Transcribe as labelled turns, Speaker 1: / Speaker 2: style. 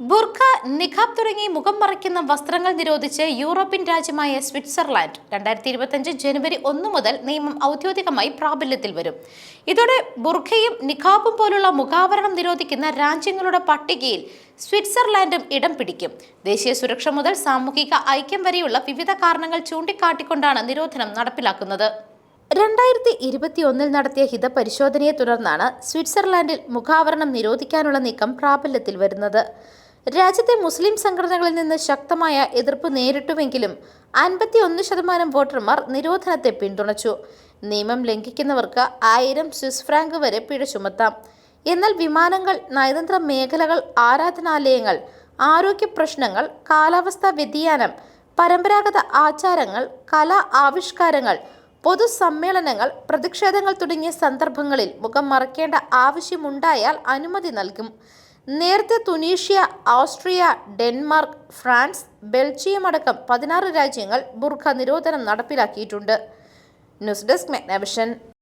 Speaker 1: ബുർഖ നിഖാബ് തുടങ്ങി മുഖം മറയ്ക്കുന്ന വസ്ത്രങ്ങൾ നിരോധിച്ച് യൂറോപ്യൻ രാജ്യമായ സ്വിറ്റ്സർലാൻഡ് രണ്ടായിരത്തി ഇരുപത്തിയഞ്ച് ജനുവരി ഒന്ന് മുതൽ നിയമം ഔദ്യോഗികമായി പ്രാബല്യത്തിൽ വരും. ഇതോടെ ബുർഖയും നിഖാബും പോലുള്ള മുഖാവരണം നിരോധിക്കുന്ന രാജ്യങ്ങളുടെ പട്ടികയിൽ സ്വിറ്റ്സർലാൻഡും ഇടം പിടിക്കും. ദേശീയ സുരക്ഷ മുതൽ സാമൂഹിക ഐക്യം വരെയുള്ള വിവിധ കാരണങ്ങൾ ചൂണ്ടിക്കാട്ടിക്കൊണ്ടാണ് നിരോധനം നടപ്പിലാക്കുന്നത്. രണ്ടായിരത്തി ഇരുപത്തി ഒന്നിൽ നടത്തിയ ഹിതപരിശോധനയെ തുടർന്നാണ് സ്വിറ്റ്സർലാൻഡിൽ മുഖാവരണം നിരോധിക്കാനുള്ള നീക്കം പ്രാബല്യത്തിൽ വരുന്നത്. രാജ്യത്തെ മുസ്ലിം സംഘടനകളിൽ നിന്ന് ശക്തമായ എതിർപ്പ് നേരിട്ടുവെങ്കിലും അൻപത്തിയൊന്ന് ശതമാനം വോട്ടർമാർ നിരോധനത്തെ പിന്തുണച്ചു. നിയമം ലംഘിക്കുന്നവർക്ക് ആയിരം സ്വിസ് ഫ്രാങ്ക് വരെ പിഴ ചുമത്താം എന്നാൽ വിമാനങ്ങൾ നയതന്ത്ര മേഖലകൾ ആരാധനാലയങ്ങൾ ആരോഗ്യ പ്രശ്നങ്ങൾ കാലാവസ്ഥാ വ്യതിയാനം പരമ്പരാഗത ആചാരങ്ങൾ കലാ ആവിഷ്കാരങ്ങൾ പൊതുസമ്മേളനങ്ങൾ പ്രതിഷേധങ്ങൾ തുടങ്ങിയ സന്ദർഭങ്ങളിൽ മുഖം മറക്കേണ്ട ആവശ്യമുണ്ടായാൽ അനുമതി നൽകും. നേരത്തെ Tunisia Austria Denmark France Belgium അടക്കം പതിനാറ് രാജ്യങ്ങൾ ബുർഖ നിരോധനം നടപ്പിലാക്കിയിട്ടുണ്ട്. News desk Magnavision.